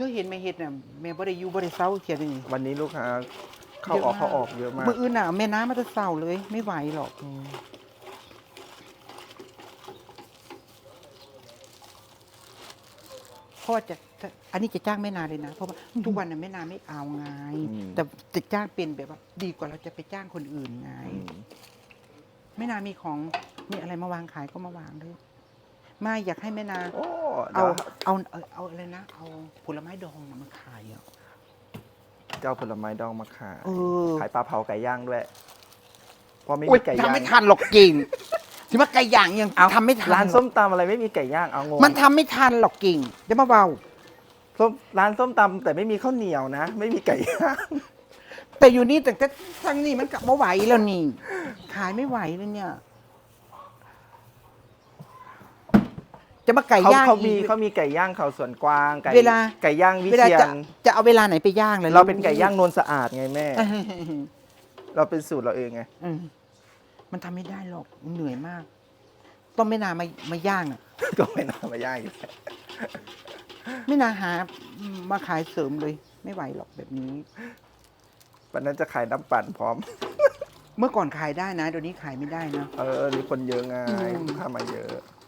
ธอเห็นไหมเฮ็ดน่ะแม่บ่ได้อยู่บ่ได้เซาเทียนี่วันนี้ลูกค้าเข้าออกเข้าออกเยอะมากมื้ออื่นน่ะแม่น้ำมันจะเศร้าเลย ไม่ไหวหรอกอืมเพราะว่าจะจะอันนี้จะจ้างแม่นาเลยนะ เพราะว่าทุกวันน่ะแม่นาไม่เอาไงอืมแต่จะจ้างเป็นแบบว่า ดีกว่าเราจะไปจ้างคนอื่นไงอืมแม่นามีของมีอะไรมาวางขายก็มาวางเลย ไม่อยากให้แม่นาโอ้เอาเดี๋ยวเอาเอาเอาอะไรนะ เอาผลไม้ดองมาขายอะ เจ้าผลไม้ดองมาขายเออ ขายปลาเผาไก่ย่างด้วยเพราะไม่โอ๊มียไก่ย่างทำไม่ทันหรอกเก่งที่ว่าไก่ย่างยังทำไม่ทันร้านหรอกส้มตำอะไรไม่มีไก่ย่างเอางงมันทำไม่ทันหรอกเก่งจะมาเบาส้มร้านส้มตำแต่ไม่มีข้าวเหนียวนะ ไม่มีไก่ย่างแต่อยู่นี่แต่ทางนี้มันกลับมาไหวแล้วนี่ ขายไม่ไหวเลยเนี่ย จะมาไก่เขาย่างเขามีอีก เขามีไก่ย่างเขาสวนกวางไก่เวลา ไก่ย่างวิเวลาเชียจะนจะเอาเวลาไหนไปย่างเลยเราเป็นไก่ย่างนวลสะอาดไงแม่เออเราเป็นสูตรเราเองไงอืมมันทำไม่ได้หรอกมันเหนื่อยมาก ต้องไม่นามามาย่างอะ ก็ไม่น่ามาย่างอยู่แล้วไม่นาหามาขายเสริมเลย ไม่ไหวหรอกแบบนี้ วันนั้นจะขายน้ำปั่นพร้อม เมื่อก่อนขายได้นะเดี๋ยวนี้ขายไม่ได้นะ เออมีคนเยอะไงอืม ลูกค้ามาเยอะเ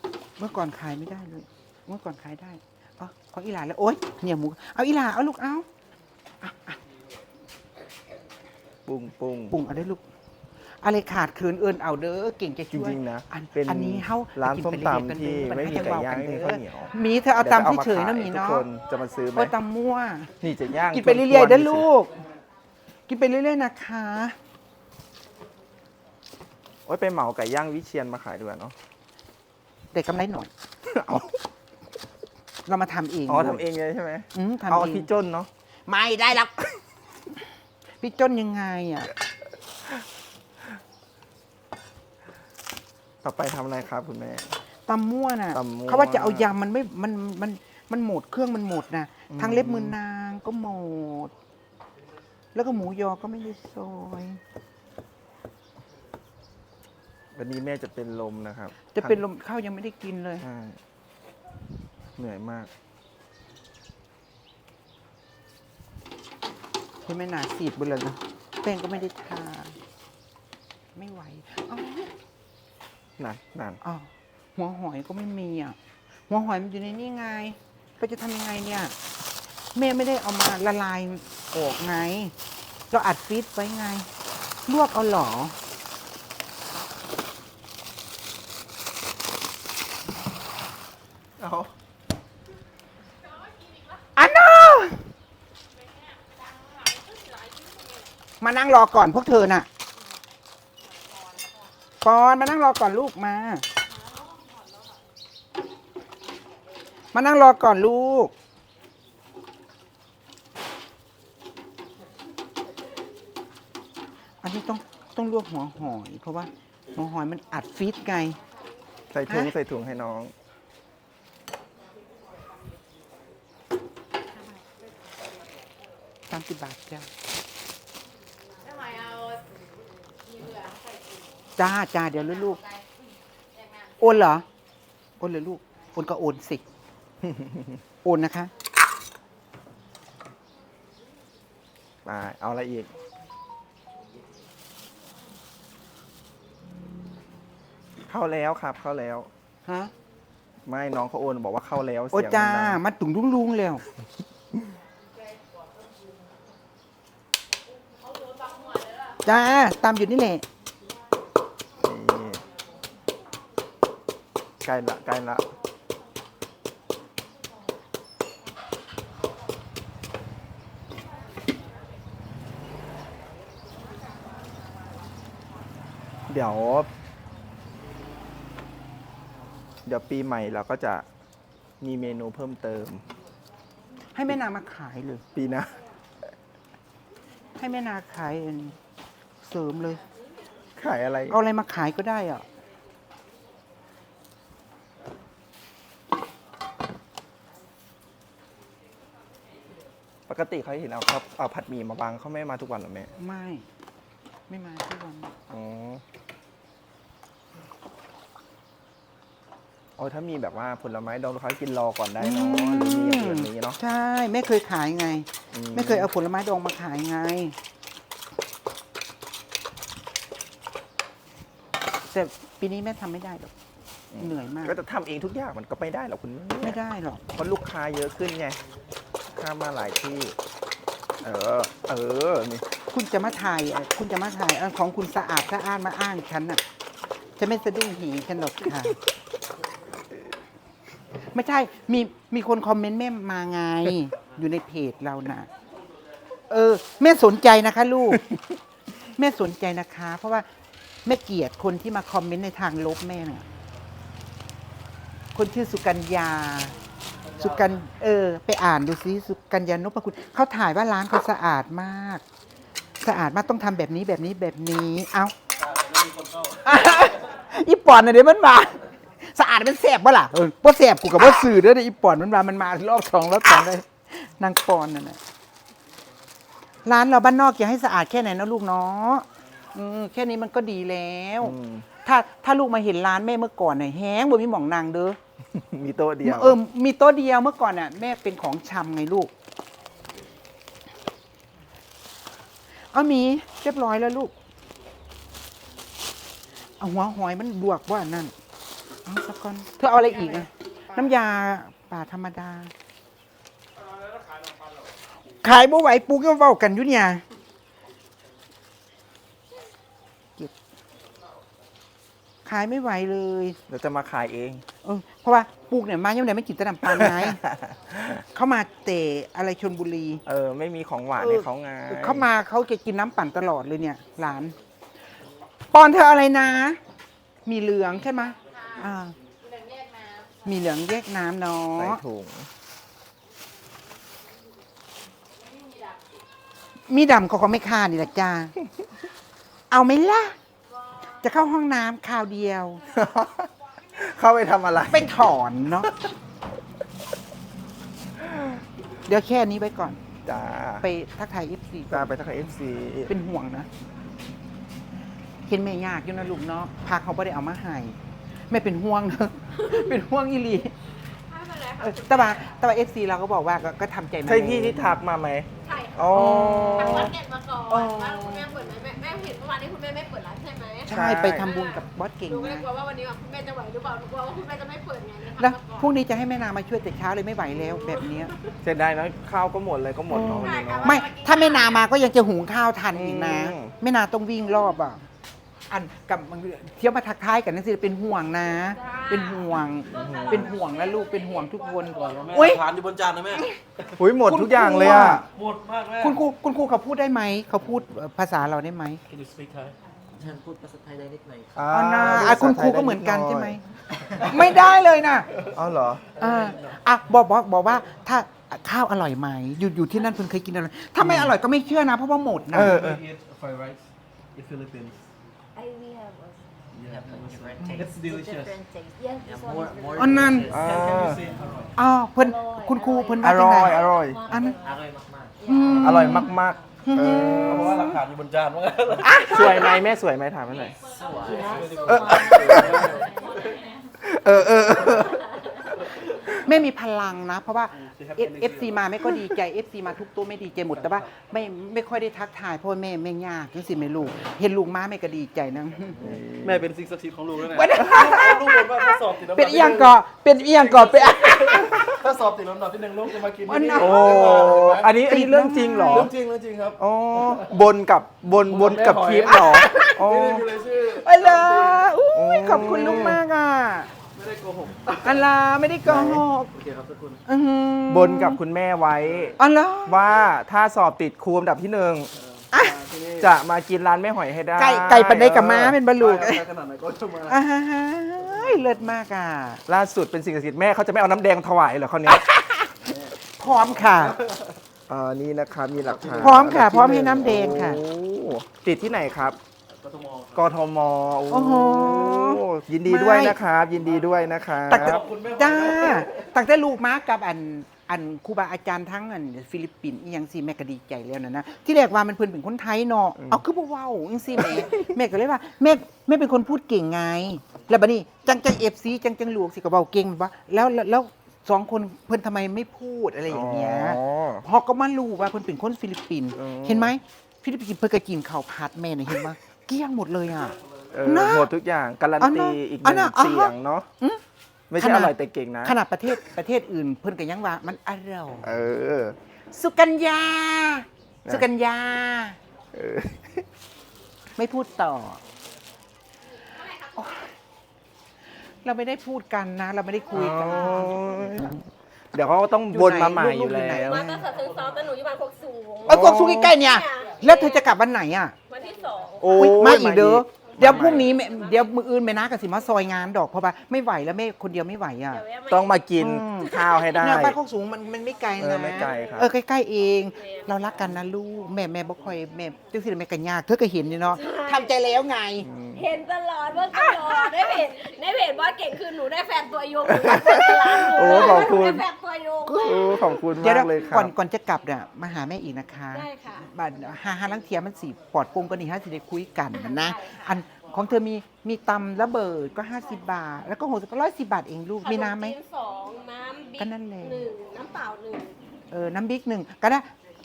มื่อก่อนขายไม่ได้เลย เมื่อก่อนขายได้อ๋อของอีหลาแล้วโอ๊ยเนี่ยหมู เอาอีหลาเอาลูกเอาปุ้งปุ้งปรุงเอาได้ลูก อะไรขาดคืนเอินเอาเด้อเก่งจะจช่วยริงๆนะอันเป็นอันนี้เฮาร้านกิส้มไปเรื่อยๆตำกันที่เด้อไม่มีให้ไก่เว้ย่างกันไม่มีเด้ข้าวอเหนียว มีเธอเอาดี๋ยวจะตำที่เฉยๆนะขมีทุกเนาะคนจะมาซื้อไหมโอ้ยตำมั่ว นี่จะย่างกินไปเรื่อยๆเด้อลูก กินไปเรื่อยๆนะคะ โอ้ยไปเหมาไก่ย่างวิเชียนมาขายดีกว่าเนาะ แต่กำไรหน่อย เอาเรามาทำเองอ๋อทำเองเลยใช่ไหมอืมทำเอาเองที่จนเนาะไม่ได้หรอกพี่จนยังไงอะ ต่อไปทำอะไรครับคุณแม่ ตำมั่วน่ะตำมั่วเขาว่าจะเอายำมันไม่ มัน มัน มันหมดเครื่องมันหมดนะอืม ทางเล็บมือนางก็หมด แล้วก็หมูยอก็ไม่ได้ซอย วันนี้แม่จะเป็นลมนะครับจะเป็นลมข้าวยังไม่ได้กินเลย ใช่เหนื่อยมากใช่ไหมหนาสีดไปเลยนะแป้งก็ไม่ได้ทา ไม่ไหวอ๋อนั่นนั่นอ๋อหัวหอยก็ไม่มีอะ หัวหอยมันอยู่ในนี่ไงเราจะทำยังไงเนี่ย แม่ไม่ได้เอามาละลายออกไง เราอัดฟรีซไว้ไง ลวกเอาเหรอ เอา อันน่ะ มานั่งรอก่อนพวกเธอน่ะปอนมานั่งรอก่อนลูกมา มานั่งรอก่อนลูก อันนี้ต้องต้องลวกหัวหอย เพราะว่าหัวหอยมันอัดฟีดไง ใส่ถุงฮะใส่ถุงให้น้องสามสิบบาทจ้า ทำไมเอามีเหลืองใส่ถุง จ้าจ้าเดี๋ยวลูกไปแยกน้ำๆโอนเหรอ โอนเลยลูก โอนก็โอนสิ โอนนะคะ ไปเอาอะไรอีก เข้าแล้วครับ เข้าแล้ว ฮะ ไม่น้องเขาโอนบอกว่าเข้าแล้วโอ้เสียงจ้ามันดังมาตุงลุงลุงๆแล้ว จ้า ตามอยู่นี่แหละ ใกล้ละใกล้ละเดี๋ยว เดี๋ยวปีใหม่เราก็จะมีเมนูเพิ่มเติม ให้แม่นามาขายเลย ปีหน้าให้แม่นาขายอันเสริมเลย ขายอะไร เอาอะไรมาขายก็ได้อะ ปกติเขาเห็นเอาครับเอาผัดหมี่มาวางเขาไม่มาทุกวันเหรอแม่ไม่ ไม่มาทุกวันอ๋ออ๋ออ้ถ้ามีแบบว่าผลไม้ดองลูกค้ากินรอก่อนได้เนาะหรือมีอย่างอื่นนี้เนาะใช่แม่เคยขายไง อืไม่เคยเอาผลไม้ดองมาขายไง แต่ปีนี้แม่ทำไม่ได้หรอกเหนื่อยมาก ก็จะทำเองทุกอย่างมันก็ไม่ได้หรอกคุณแม่ไม่ได้หรอกเพราะลูกค้าเยอะขึ้นไง ค้ามาหลายที่ เออ เออนี่คุณจะมาถ่ายเอ่อคุณจะมาถ่ายเอาของคุณสะอาดสะอ้านมาอ้างฉันน่ะจะไม่สะดุ้งหีฉันหรอกค่ะ ไม่ใช่ มีมีคนคอมเมนต์แม่มาไง อยู่ในเพจเราน่ะ เออ แม่สนใจนะคะ ลูก แม่สนใจนะคะ เพราะว่าแม่เกลียดคนที่มาคอมเมนต์ในทางลบแม่น่ะคนชื่อสุกัญญา สุกัญเออ ไปอ่านดูซิสุกัญญานพคุณเขาถ่ายว่าร้านเขาสะอาดมาก สะอาดมากต้องทำแบบนี้แบบนี้แบบนี้ เอาอีปอนน่ะเดี๋ยวมันมาสะอาดเป็นแสบปะล่ะเออว่าแสบกูกับว่าสื่อเด้อเดี๋ยวอีปอนมันมามันมารอบสองรอบสองได้นางปอนนั่นน่ะร้านเราบ้านนอกอย่าให้สะอาดแค่ไหนนะลูกเนาะอืมแค่นี้มันก็ดีแล้วอืมถ้าถ้าลูกมาเห็นร้านแม่เมื่อก่อนเนี่ยแห้งบ่มีหมองนางเด้อ มีโต๊ะเดียว เออ มีโต๊ะเดียวเมื่อก่อนน่ะ แม่เป็นของชำไงลูก เอามีเรียบร้อยแล้วลูก เอาหัวหอยมันบวกว่านั่น เอาสักก่อน เธอเอาอะไรอีกอะน้ำยาป่าธรรมดา ขายบ่ไหวปูก็เว้ากันอยู่เนี่ยเก็บขายไม่ไหวเลย เดี๋ยวจะมาขายเอง เออเพราะว่าปลูกเนี่ยมายังไงไม่กินแตะนำปลาไง เขามาเตะอะไรชนบุรี เออ ไม่มีของหวานเออให้เขาไงเขามาเขาจะกินน้ำปั่นตลอดเลยเนี่ย หลาน ปอนเธออะไรนะ มีเหลืองใช่ไหมอ่าเหลืองแยกน้มีเหลืองแยกน้ำเนาใส่ะถุงมีดำเขาก็ไม่ค่านี่แหละจ้า เอาไหมล่ะ จะเข้าห้องน้ำคราวเดียว เข้าไปทำอะไร ไปถอนเนาะ เดี๋ยวแค่นี้ไว้ก่อน จ้าไปทักทายเอฟซีจ้าไปทักทายเอฟซีเป็นห่วงนะเห็นแม่ยากอยู่นะลูกเนาะพาเขาไม่ได้เอามาให้แม่เป็นห่วงนะเป็นห่วงอีหลีำไม่เป็นไรเอค่ะอแต่ว่าแต่ว่าเอฟซีเราก็บอกว่าก็ก็ทำใจมาใช่พี่แล้วที่ทักมาไหมใช่ค่ะอ๋อทำวัดเก็ตมาก่อนอ๋อว่าคุณแม่เปิดไหมแม่แม่เห็นเมื่อวานนี้คุณแม่ไม่เปิดร้าน ใช่ไหมใช่ไปทำบุญกับบอสเก่งหนูก็เลยนะกลัวว่าวันนี้แบบคุณแม่จะไหวหรือเปล่าหนูกลัวว่าคุณแม่จะไม่เปิดไงเลยแล้วทำมาก่อนพรุ่งนี้จะให้แม่นามาช่วยแต่เช้าเลยไม่ไหวแล้วแบบเนี้ย เสียดายเนอะข้าวก็หมดเลยก็หมดเนาะวันนี้เนาะไม่ถ้าแม่นามาก็ยังจะหุงข้าวทันอีกนะอืม แม่นาต้องวิ่งรอบอะ อันกับเที่ยวมาทักทายกันนั่นสิเป็นห่วงนะ เป็นห่วง เป็นห่วงนะลูกเป็นห่วงทุกคนก่อนว่าแม่อุ๊ย ทานอยู่บนจานนะแม่ อุ้ยหมดทุกอย่างเลยอะ หมดมากแม่ คุณครูคุณครูเขาพูดได้ไหม เขาพูดภาษาเราได้ไหม Can you speak Thai ฉันพูดภาษาไทยได้นิดหน่อยครับอ่าอ๋อนะภาษาอะคุณครูไทยก็เหมือนกันด้ใช่ไหมยไม่ได้เลยนะอ๋อเหรอ อ่าอะบอกบอกบอกว่าถ้าข้าวอร่อยไหมอยู่อยู่ที่นั่นคุณเคยกินอะไรถ้าไม่อร่อยก็ไม่เชื่อนะ เพราะว่าหมดนะ เออ We eat fried rice in Philippines I we have a yeah have like different it's taste. delicious different taste yes Yeah, this one more is very more อันนั้นอ่า Can can you say อร่อยอ๋อเพิ่นคุณครูเพิ่นอว่าจังร่ไงอย อร่อย อันนั้น อร่อยมากอืม อร่อยมาก ๆ เอเพราะว่าหลักอฐานอยู่บนจานว่างั้นสวยไหมแม่สวยไหมถามมาหน่อยๆสวย เออเออเออ แม่มีพลังนะ เพราะว่าเอฟซีมาแม่ก็ดีใจเอฟซีมาทุกตัวไม่ดีใจหมดแต่ว่าไม่ไม่ค่อยได้ทักทายเพราะว่าแม่แม่ยากจังสิแม่ลูก เห็นลูกมาแม่ก็ดีใจนะแม่เป็นสิ่งศักดิ์สิทธิ์ของลูกแล้วนะวันนั้นลูกบอกว่าถ้าสอบติดลำดับเป็นเอียงก่อเป็นเอียงก่อเป็นถ้าสอบติดลำดับที่หนึ่งลูกจะมากินวันที่นั้นี่นโอ้อันนี้อันนี้เรื่องจริงเหรอเรื่องจริงเรื่องจริงครับอ๋อบนกับบนบนกับคลิปเหรออ๋อนี่คือเลยชื่ออัลลาอุ้ยขอบคุณลูกมากอะ ไม่ได้โกหกอัลลาไม่ได้โกหกโอเคครับทุกคนอื้อหือบนกับคุณแม่ไว้ อัลลาว่าถ้าสอบติดครูอันดับที่หนึ่งจะมากินร้านแม่หอยให้ได้ไก่ไก่ปันไดกับม้าเป็นบรรลุไปขนาดไหนก็จะมาอ่าฮะเลิศมากอะล่าสุดเป็นสิ่งศักดิ์สิทธิ์แม่เขาจะไม่เอาน้ำแดงถวายเหรอเขาวเนี้ยพร้อมค่ะ อ่านี่นะครับมีหลักฐานพร้อมค่ะพร้อมให้น้ำแดงค่ะ โอ้ติดที่ไหนครับ กทมกทมโอ้โหยินดีด้วยนะครับ ยินดีด้วยนะครับตักแต่จ้าตักแต่ลูกมากับอันอันครูบาอาจารย์ทั้งอันฟิลิปปินส์อหยังสิแม่ก็ดีใจแล้วนะนะที่แรกว่ามันเพิ่นเป็นคนไทยเนาะเอาคือบ่เว้าจังซี่แม่แม่ก็เลยว่าแม่แม่เป็นคนพูดเก่งไง แล้วบัดนี้จังจัง FC จังจังหลวงสิก็เว้าเก่งว่าแล้วแล้วแล้วสองคนเพิ่นทำไมไม่พูดอะไรอย่างเงี้ยอ๋อพอก็มารู้ว่าเพิ่นเป็นคนฟิลิปปินส์อืมเห็นไหมฟิลิปปินส์เพิ่นก็กินข้าวผัดแม่น่ะเห็นไหมเกลี้ยงหมดเลยอะ เออนะหมดทุกอย่างการันอันตีน่ะอีกหอันนึ่น่ะงอ่าฮะเสียงเนาะอืมไม่ขใช่นาอด ร่อยแต่เก่งนะ ขนาดประเทศประเทศอื่นเพิ่นก็ยังว่ามันอร่อยเออ สุกัญญา นะ สุกัญญา เออ ไม่พูดต่อโอ๊ยเราไม่ได้พูดกันนะ เราไม่ได้คุยกัน โอ้ยเดี๋ยวเขาก็ต้องวนมาใหม่อยู่อยู่ไหน แล้ว มาตั้งแต่ถึงซ้อมแต่หนูอยู่บ้านโคกสูง เอ้ยกวางซุกใกล้ๆเนี่ย แล้วเธอจะกลับวันไหนอะวันที่สอง โอ้อุ๊ยยมาอีกเด้อมาเดี๋ยวพรุ่งนี้แม่เดี๋ยวมืออื่นแม่นากับสิมาซอยงานดอกเพราะว่าไม่ไหวแล้วแม่คนเดียวไม่ไหวอะเดี๋ยวแวะมาต้องมากินอืม ข้าวให้ได้ เนี่ยบ้านโคกสูงมันมันไม่ไกลเอนะอไม่ไกลครับ เออใกล้ๆเอง เรารักกันนะลูกแม่แม่บ่ค่อยแม่จังสิแม่กันยากเธอก็เห็นนี่เนาะทำใจแล้วไงเห็นตลอดเมื่อตลอดได้เพจได้เพจว่าเก่งคือหนูได้แฟนตัวยงหนูได้แฟนตลาดหนูโอ้ขอบคุณ ได้แฟนตัวยงโอ้ขอบคุณเดี๋ยวมากเลยครัก่อบนก่อนจะกลับเนี่ยมาหาแม่อีกนะคะได้ค่ะบัดหาหาลังเทียมันสีปลอดโปร่งก็นี่ฮะสิได้คุยกันนะอันของเธอมีมีตำระเบิดก็ 50 บาท แล้วก็โหก็ร้อยสิบาทเองลูกมีน้ำไหมขจีสองน้ำบิ๊ก็นั่นแหละหนึ่งน้ำเปล่าหนึ่งเออน้ำบิ๊กหนึ่งก็ได้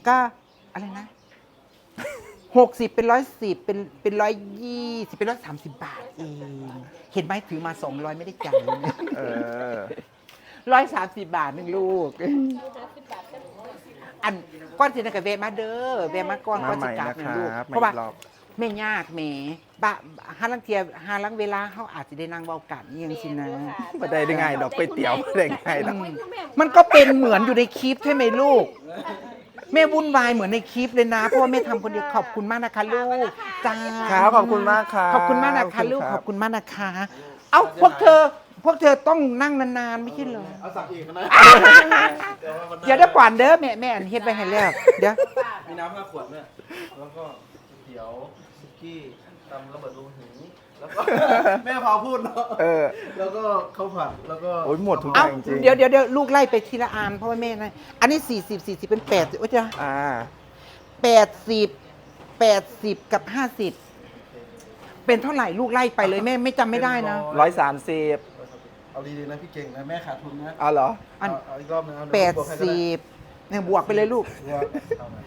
ก็อะไรนะหกสิบเป็นร้อยสิบเป็นเป็นร้อยยี่สิบเป็นร้อยสามสิบบาทเองเห็นไหมถือมาสองร้อยไม่ได้จ่ายเออ ร้อยสามสิบบาทหนึ่งลูกห้าสิบบาทก็อันก้อนสินะกับเวะมาเด้อเวะมาก่อนมาก้อนใหสิม่กลับนะเนี่ยคลูกรับเพราะว่าไม่รอบไม่ยากแหมบะหาลังเทียหาลังเวลาเขาอาจจะได้นั่งเว้ากันนี่ยังสินะไม่ได้ได้ไงดอกก๋วยเตี๋ยวไม่ได้ไงดอกมันก็เป็นเหมือนอยู่ในคลิปใช่ไหมลูก แม่วุ่นวายเหมือนในคลิปเลยนะ เพราะว่าแม่ทำคนเดียวขอบคุณมากนะคะลูกจ้าครับขอบคุณมากครับขอบคุณมากนะคะลูกขขออบบคุคุณณมากนะคะ เอ้าพวกเธอ พวกเธอต้องนั่งนานๆไม่ใช่เหรอเอาสั่งอีกนะอย่าได้ก่อนเด้อแม่แม่อันเฮ็ดไปให้แล้วเดี๋ยวมีน้ำห้าขวดเนี่ยแล้วก็เตี๋ยวซุกี้ตำระเบิดรูหูแล้วก็แม่พาพูดเนาะเออแล้วก็ข้าวผัดแล้วก็โอ้ยหมดทุกอเอ้าย่างจริงเดี๋ยวเดี๋ยวเดี๋ยวลูกไล่ไปทีละอันเพราะว่าแม่นะอันนี้สี่สิบสี่สิบเป็นแปดโอ้ยจ้ะอ่าแปดสิบแปดสิบกับห้าสิบเป็นเท่าไหร่ลูกไล่ไปเลยแม่ไม่จำไม่ได้นะร้อยสามสิบ เอาดีๆนะพี่เก่งนะแม่ขาดทุนนะเอาเหรอ อัน เอาเอาอีกรอบนึงเอาแปเยวดผมบวกให้ก็สิไบเนี่ยบวกไปเลยลูก บวกเอาหน่อย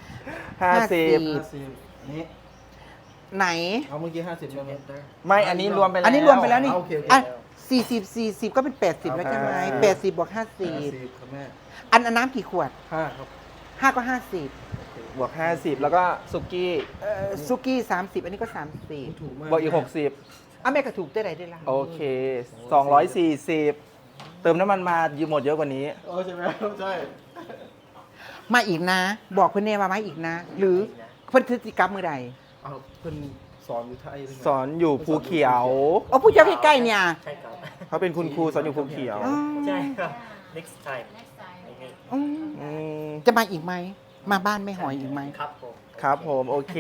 ห้าสิบ50ห้าสิบนี่ไหน เอาเมื่อกี้ห้าสิบแล้วนะไม่อันนี้รวมไปแล้ว อันนี้รวมไปแล้วนี่โอเคโอเคอะสี่สิบสี่สิบก็เป็นแปดสิบแล้วใช่ไหมอ่าแปดสิบบวกห้าสิห้าบสิบครับแม่อันอันน้ำกี่ขวดห้าครับห้าก็ห้าสิบบวกห้าสิบแล้วก็สุกี้ เอ่อซุกี้สามสิบอันนี้ก็สามสิบถูกมากบวกอีกหกสิบ อะแม่ก็ถูกได้ไรได้ละโอเคสองร้อยสี่สิบเติมน้ำมันมายืมหมดเยอะกว่านี้ โอ้ใช่ไหมใช่ มาอีกนะ บอกเพื่อนเน่ว่ามาอีกนะ หรือเพื่อนพฤติกรรมมือใดเอาเพิ่นสอนอยู่ไทยใช่ไหมสอนอยู่ภูเขียว เอาผู้เจ้าใกล้ๆเนี่ย ใช่ครับ เขาเป็นคุณครูสอนอยู่ภูเขียวอืมใช่ครับ next time ไอ้นี่อืมอืมจะมาอีกไหม มาบ้านไม่หอยอีกไหมครับผม ครับผม โอเค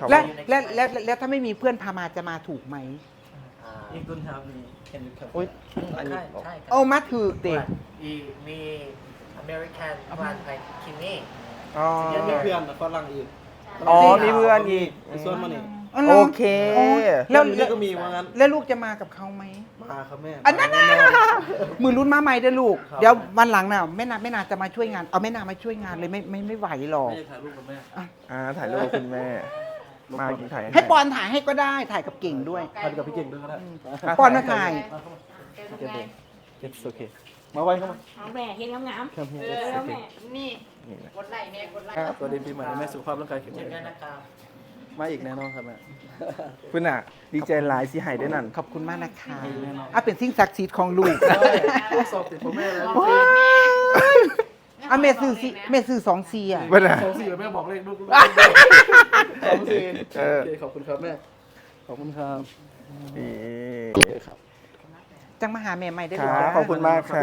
ขอบและคุณและและและและถ้าไม่มีเพื่อนพามาจะมาถูกไหม อ่าอีกต้นครับมีเห็นครับอุ๊ยอันนี้ใช่ใช่ครับโอ้มาถูกเด็กมีมี American พลานไปคิมมี่อ๋อยังมีเพื่อนนะฝรั่งอีกอ๋อมีเพื่อนอีกไปส่วนมานี่หรโอเคโอ้แล้วนี่แล้วก็มีว่างั้น แล้วลูกจะมากับเขาไหม มาครับแม่ อันนั้นมานะแน่นอนมือรุ่นมาใหม่เด้อลูกครับเดี๋ยววันหลังน่ะแม่นาแม่นาจะมาช่วยงาน เอาแม่นามาช่วยงานเลยไม่ไม่ไม่ไหวหรอกไม่ได้ถ่ายรูปกับแม่ อ่าถ่ายรูปกับคุณแม่ มากินถ่ายให้ปอนถ่ายให้ก็ได้ถ่ายกับเก่งด้วยถ่ายกับพี่เก่งด้วยก็ได้ปอนมาถ่ายเก่งเก่งโอเคมาไว้เข้ามาเอาแม่เห็นงามครับๆเออแล้วแม่นี่นี่นะกดไลค์แม่กดไลค์ครับสวัสดีปีใหม่แม่สุขภาพร่างกายแข็งเจแรองกันนะครับมาอีกแน่นอนครับแม่คุณอะ ดีใจหลายสิหายได้นั่น ขอบคุณมากนะคะอะเป็นสิ่งศักดิ์สิทธิ์ของลูกสอบติดพ่อแม่แล้ว อะแม่ซื้อสิแม่ซื้อสองซีอะเป็นไงสองสี่แม่บอกเลขลูกสองสี่เออ โอเคขอบคุณครับแม่ ขอบคุณครับนี่โอเคครับจังมาหาแม่ใหม่ได้คเลยรับจ้าขอบคุณมากครั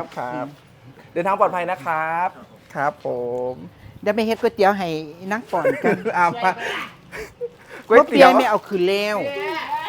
บครับ เดินทางปลอดภัยนะครับ ครับผมเดี๋ยวแม่เฮ็ดก๋วยเตี๋ยวให้นั่งก่อนกันอ่ามาก๋ก๋ววยยเตี๋เตี๋ยยววไม่เอาคืนแล้วเออ